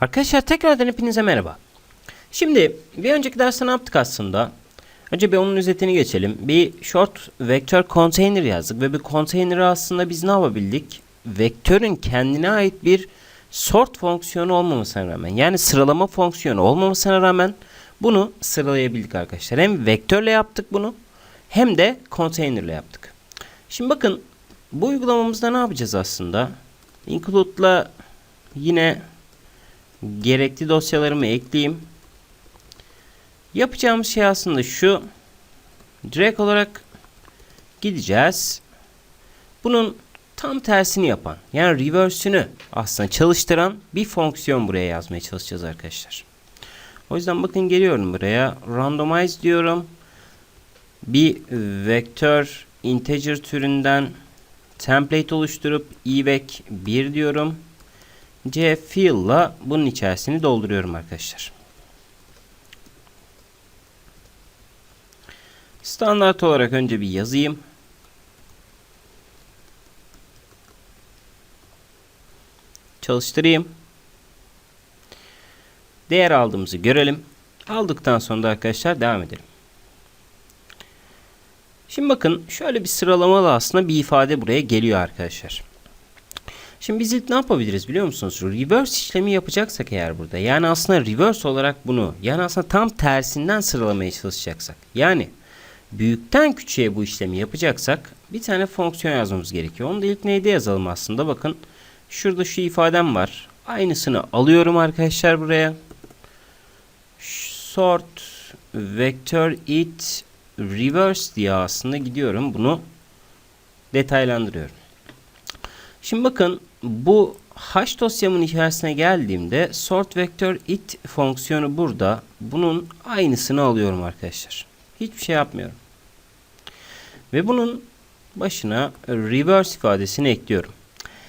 Arkadaşlar tekrardan hepinize merhaba. Şimdi bir önceki derste ne yaptık aslında? Önce bir onun özetini geçelim. Bir short vektör container yazdık ve bir container'ı aslında biz ne yapabildik? Vektörün kendine ait bir sort fonksiyonu olmamasına rağmen yani sıralama fonksiyonu olmamasına rağmen bunu sıralayabildik arkadaşlar. Hem vektörle yaptık bunu hem de container'le yaptık. Şimdi bakın bu uygulamamızda ne yapacağız aslında? Include'la yine gerekli dosyalarımı ekleyeyim. Yapacağımız şey aslında şu. Direkt olarak gideceğiz. Bunun tam tersini yapan yani reverse'ünü aslında çalıştıran bir fonksiyon buraya yazmaya çalışacağız arkadaşlar. O yüzden bakın geliyorum buraya. Randomize diyorum. Bir vektör integer türünden template oluşturup evec 1 diyorum. C fill'la bunun içerisini dolduruyorum arkadaşlar. Standart olarak önce bir yazayım. Çalıştırayım. Değer aldığımızı görelim. Aldıktan sonra da arkadaşlar devam edelim. Şimdi bakın şöyle bir sıralamalı aslında bir ifade buraya geliyor arkadaşlar. Şimdi biz ilk ne yapabiliriz biliyor musunuz? Reverse işlemi yapacaksak eğer burada yani aslında reverse olarak bunu yani aslında tam tersinden sıralamaya çalışacaksak yani büyükten küçüğe bu işlemi yapacaksak bir tane fonksiyon yazmamız gerekiyor. Onu da ilk neyde yazalım aslında bakın şurada şu ifadem var. Aynısını alıyorum arkadaşlar buraya. Sort vector it reverse diye aslında gidiyorum bunu detaylandırıyorum. Şimdi bakın bu hash dosyamın içerisine geldiğimde sort vector it fonksiyonu burada. Bunun aynısını alıyorum arkadaşlar. Hiçbir şey yapmıyorum. Ve bunun başına reverse ifadesini ekliyorum.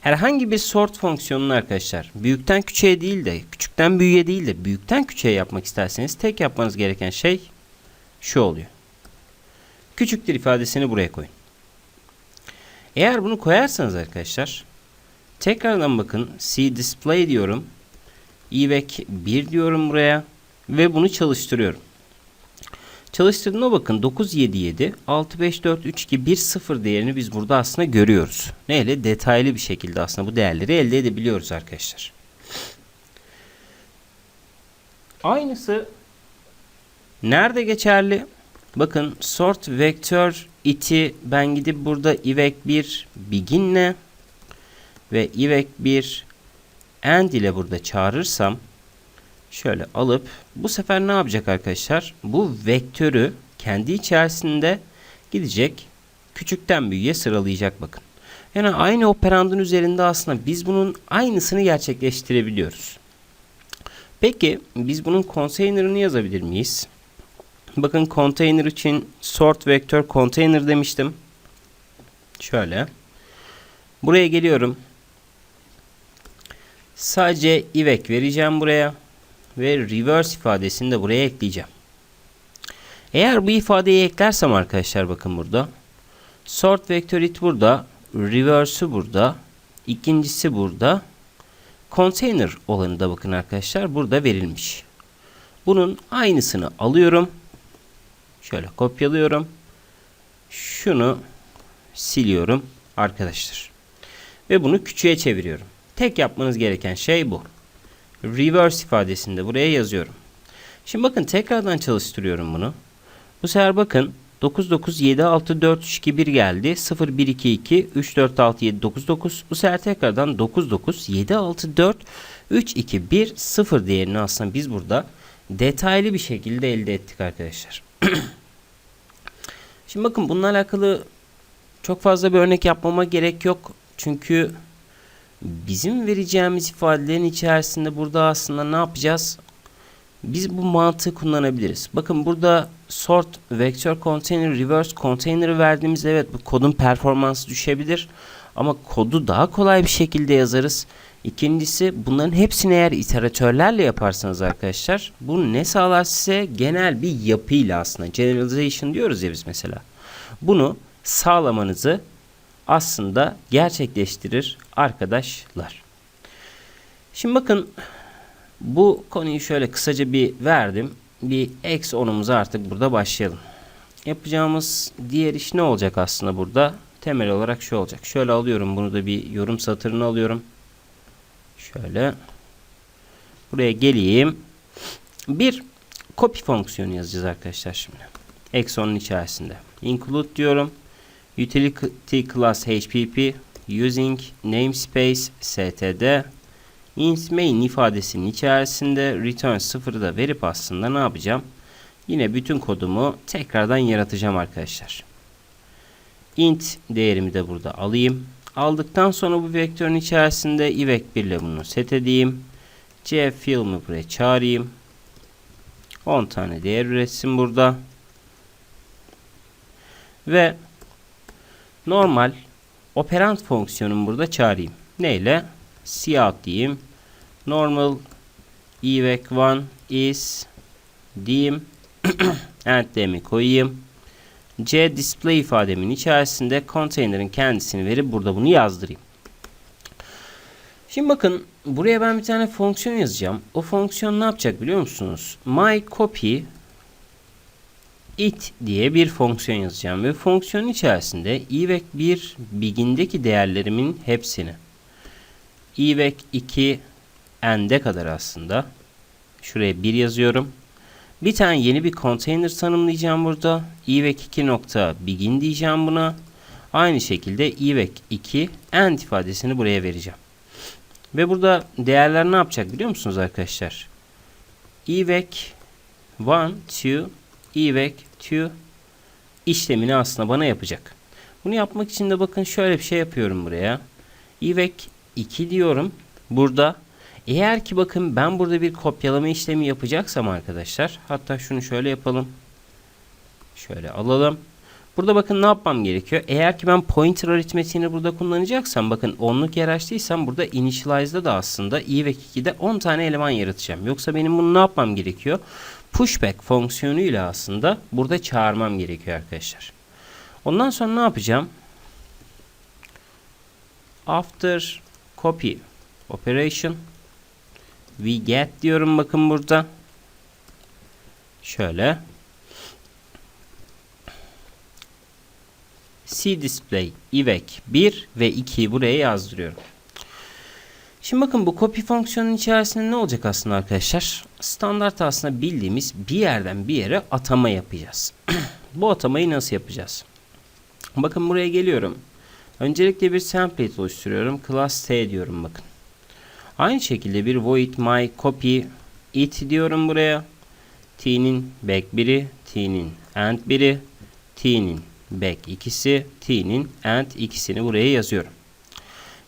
Herhangi bir sort fonksiyonunu arkadaşlar büyükten küçüğe değil de küçükten büyüğe değil de büyükten küçüğe yapmak isterseniz tek yapmanız gereken şey şu oluyor. Küçüktür ifadesini buraya koyun. Eğer bunu koyarsanız arkadaşlar tekrardan bakın C display diyorum. evec 1 diyorum buraya ve bunu çalıştırıyorum. Çalıştırdığına bakın 977 6543 1 0 değerini biz burada aslında görüyoruz. Neyle? Detaylı bir şekilde aslında bu değerleri elde edebiliyoruz arkadaşlar. Aynısı nerede geçerli? Bakın sort vektör iti ben gidip burada ivec 1 begin'le ve ivec 1 end ile burada çağırırsam şöyle alıp bu sefer ne yapacak arkadaşlar? Bu vektörü kendi içerisinde gidecek küçükten büyüğe sıralayacak bakın. Yani aynı operandın üzerinde aslında biz bunun aynısını gerçekleştirebiliyoruz. Peki biz bunun container'ını yazabilir miyiz? Bakın container için sort vektör container demiştim. Şöyle. Buraya geliyorum. Sadece ivec vereceğim buraya. Ve reverse ifadesini de buraya ekleyeceğim. Eğer bu ifadeyi eklersem arkadaşlar bakın burada. Sort vektör it burada. Reverse'ü burada. ikincisi burada. Container olanı da bakın arkadaşlar burada verilmiş. Bunun aynısını alıyorum. Şöyle kopyalıyorum. Şunu siliyorum arkadaşlar. Ve bunu küçüğe çeviriyorum. Tek yapmanız gereken şey bu. Reverse ifadesini de buraya yazıyorum. Şimdi bakın tekrardan çalıştırıyorum bunu. Bu sefer bakın 9976432 geldi. 0122 346799. Bu sefer tekrardan 997643210 değerini aslında biz burada detaylı bir şekilde elde ettik arkadaşlar. Şimdi bakın bununla alakalı çok fazla bir örnek yapmama gerek yok. Çünkü bizim vereceğimiz ifadelerin içerisinde burada aslında ne yapacağız? Biz bu mantığı kullanabiliriz. Bakın burada sort, vector container, reverse container verdiğimizde evet bu kodun performansı düşebilir. Ama kodu daha kolay bir şekilde yazarız. İkincisi bunların hepsini eğer iteratörlerle yaparsanız arkadaşlar bu ne sağlar size? Genel bir yapıyla aslında generalization diyoruz ya biz mesela. Bunu sağlamanızı aslında gerçekleştirir arkadaşlar. Şimdi bakın Bu konuyu şöyle kısaca bir verdim. Bir eksi 10'umuza artık burada başlayalım. Yapacağımız diğer iş ne olacak aslında burada? Temel olarak şu olacak. Şöyle alıyorum bunu da bir yorum satırını alıyorum. Şöyle. Buraya geleyim. Bir copy fonksiyonu yazacağız arkadaşlar şimdi. 10'un içerisinde. Include diyorum. Utility class HPP using namespace std int main ifadesinin içerisinde return 0'ı da verip aslında ne yapacağım? Yine bütün kodumu tekrardan yaratacağım arkadaşlar. int değerimi de burada alayım. Aldıktan sonra bu vektörün içerisinde ivec 1 ile bunu set edeyim. c film'i buraya çağırayım. 10 tane değer üretsin burada. Ve normal operant fonksiyonumu burada çağırayım. Neyle? cout diyeyim. Normal evac 1 is diyeyim. and değerimi koyayım. C display ifademin içerisinde container'ın kendisini verip burada bunu yazdırayım. Şimdi bakın buraya ben bir tane fonksiyon yazacağım. O fonksiyon ne yapacak biliyor musunuz? My copy it diye bir fonksiyon yazacağım ve fonksiyonun içerisinde ivec 1 bigindeki değerlerimin hepsini ivec 2 n'de kadar aslında şuraya 1 yazıyorum. Bir tane yeni bir konteyner tanımlayacağım burada. ivec 2 nokta begin diyeceğim buna. Aynı şekilde ivec 2 end ifadesini buraya vereceğim. Ve burada değerler ne yapacak biliyor musunuz arkadaşlar? ivec 1, 2, evac to işlemini aslında bana yapacak. Bunu yapmak için de bakın şöyle bir şey yapıyorum buraya. evac 2 diyorum. Burada eğer ki bakın ben burada bir kopyalama işlemi yapacaksam arkadaşlar. Hatta şunu şöyle yapalım. Şöyle alalım. Burada bakın ne yapmam gerekiyor? Eğer ki ben pointer aritmetiğini burada kullanacaksam bakın onluk yer açtıysam burada initialize'da da aslında i 2'de 10 tane eleman yaratacağım. Yoksa benim bunu ne yapmam gerekiyor? Pushback fonksiyonuyla aslında burada çağırmam gerekiyor arkadaşlar. Ondan sonra ne yapacağım? After copy operation we get diyorum bakın burada. Şöyle. C display ivec 1 ve 2'yi buraya yazdırıyorum. Şimdi bakın bu copy fonksiyonun içerisinde ne olacak aslında arkadaşlar? Standart aslında bildiğimiz bir yerden bir yere atama yapacağız. bu atamayı nasıl yapacağız? Bakın buraya geliyorum. Öncelikle bir template oluşturuyorum. Class T diyorum bakın. Aynı şekilde bir void my copy it diyorum buraya. T'nin back 1'i, T'nin end 1'i, T'nin back ikisi, T'nin end ikisini buraya yazıyorum.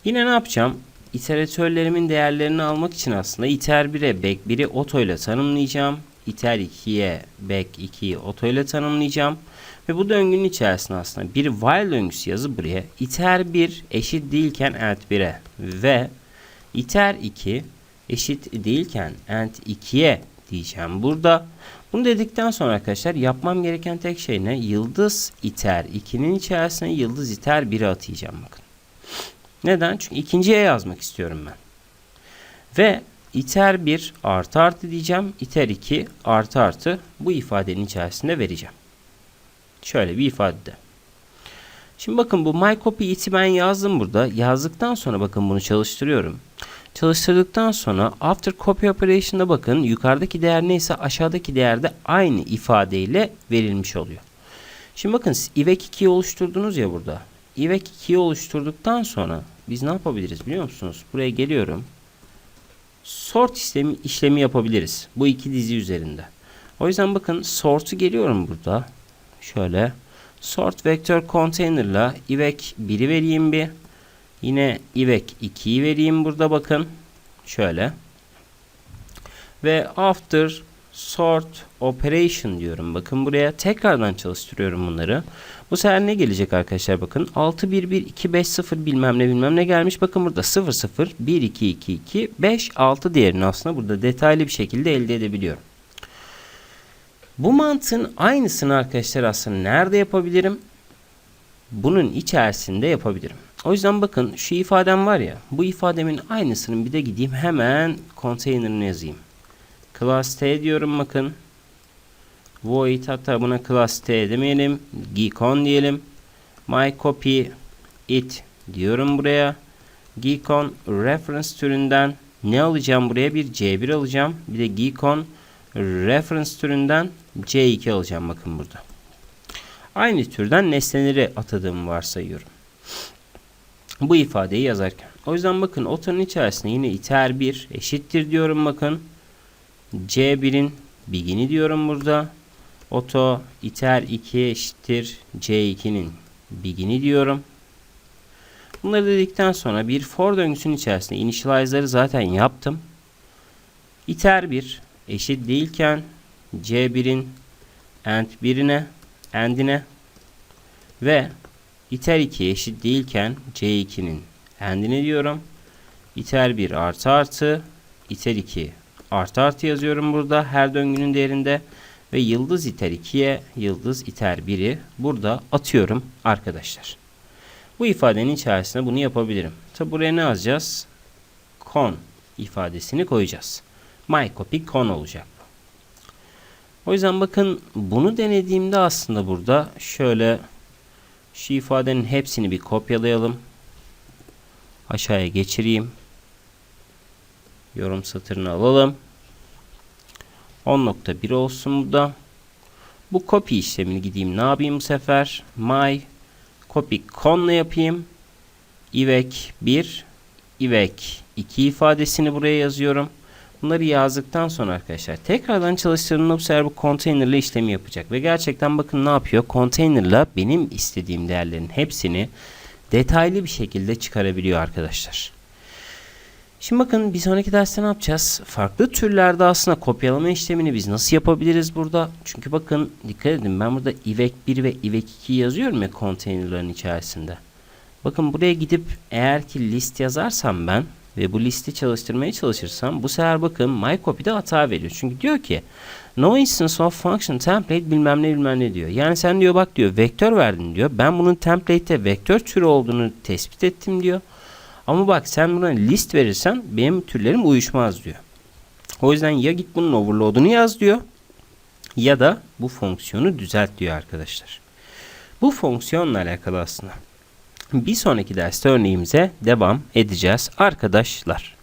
Yine ne yapacağım? İteratörlerimin değerlerini almak için aslında iter 1'e back 1'i auto ile tanımlayacağım. iter 2'ye back 2'yi auto ile tanımlayacağım. Ve bu döngünün içerisinde aslında bir while döngüsü yazıp buraya iter 1 eşit değilken end 1'e ve iter 2 eşit değilken end 2'ye diyeceğim burada. Bunu dedikten sonra arkadaşlar yapmam gereken tek şey ne? Yıldız iter 2'nin içerisine yıldız iter 1'i atayacağım bakın. Neden? Çünkü ikinciye yazmak istiyorum ben. Ve iter 1 artı artı diyeceğim. iter 2 artı artı bu ifadenin içerisinde vereceğim. Şöyle bir ifade. Şimdi bakın bu my copy it'i ben yazdım burada. Yazdıktan sonra bakın bunu çalıştırıyorum. Çalıştırdıktan sonra after copy operation'da bakın yukarıdaki değer neyse aşağıdaki değer de aynı ifadeyle verilmiş oluyor. Şimdi bakın ivec 2'yi oluşturdunuz ya burada. ivec 2'yi oluşturduktan sonra biz ne yapabiliriz biliyor musunuz? Buraya geliyorum. Sort işlemi, işlemi yapabiliriz. Bu iki dizi üzerinde. O yüzden bakın sort'u geliyorum burada. Şöyle sort vector container'la ivec 1'i vereyim bir. Yine ivec 2'yi vereyim burada bakın. Şöyle. Ve after sort operation diyorum. Bakın buraya tekrardan çalıştırıyorum bunları. Bu sefer ne gelecek arkadaşlar bakın. 6 1 1 2 5 0 bilmem ne bilmem ne gelmiş. Bakın burada 0 0 1 2 2 2 5 6 değerini aslında burada detaylı bir şekilde elde edebiliyorum. Bu mantığın aynısını arkadaşlar aslında nerede yapabilirim? Bunun içerisinde yapabilirim. O yüzden bakın şu ifadem var ya bu ifademin aynısının bir de gideyim hemen container'ını yazayım. Class T diyorum bakın. Void hatta buna class T demeyelim. Geekon diyelim. My copy it diyorum buraya. Geekon reference türünden ne alacağım buraya? Bir C1 alacağım. Bir de Geekon reference türünden C2 alacağım bakın burada. Aynı türden nesneleri atadığımı varsayıyorum. Bu ifadeyi yazarken. O yüzden bakın otanın içerisinde yine iter 1 eşittir diyorum bakın. C1'in begin'i diyorum burada. Oto iter 2 eşittir C2'nin begin'i diyorum. Bunları dedikten sonra bir for döngüsünün içerisinde initialize'ları zaten yaptım. iter 1 eşit değilken C1'in end 1'ine end'ine ve iter 2 eşit değilken C2'nin end'ine diyorum. iter 1 artı artı iter 2 artı artı yazıyorum burada her döngünün değerinde ve yıldız iter 2'ye yıldız iter 1'i burada atıyorum arkadaşlar. Bu ifadenin içerisine bunu yapabilirim. Tabi buraya ne yazacağız? Con ifadesini koyacağız. My copy con olacak. O yüzden bakın bunu denediğimde aslında burada şöyle şu ifadenin hepsini bir kopyalayalım. Aşağıya geçireyim. Yorum satırını alalım. 10.1 olsun bu da. Bu copy işlemini gideyim ne yapayım bu sefer? My copy con'la yapayım. ivec 1 ivec 2 ifadesini buraya yazıyorum. Bunları yazdıktan sonra arkadaşlar tekrardan çalıştırdığımda bu sefer bu container ile işlemi yapacak. Ve gerçekten bakın ne yapıyor? Container ile benim istediğim değerlerin hepsini detaylı bir şekilde çıkarabiliyor arkadaşlar. Şimdi bakın bir sonraki derste ne yapacağız? Farklı türlerde aslında kopyalama işlemini biz nasıl yapabiliriz burada? Çünkü bakın dikkat edin ben burada ivec 1 ve ivec 2 yazıyorum ya konteynerların içerisinde. Bakın buraya gidip eğer ki list yazarsam ben ve bu listi çalıştırmaya çalışırsam bu sefer bakın mycopy'de hata veriyor. Çünkü diyor ki no instance of function template bilmem ne bilmem ne diyor. Yani sen diyor bak diyor vektör verdin diyor. Ben bunun template'te vektör türü olduğunu tespit ettim diyor. Ama bak sen buna list verirsen benim türlerim uyuşmaz diyor. O yüzden ya git bunun overload'unu yaz diyor ya da bu fonksiyonu düzelt diyor arkadaşlar. Bu fonksiyonla alakalı aslında. Bir sonraki derste örneğimize devam edeceğiz arkadaşlar.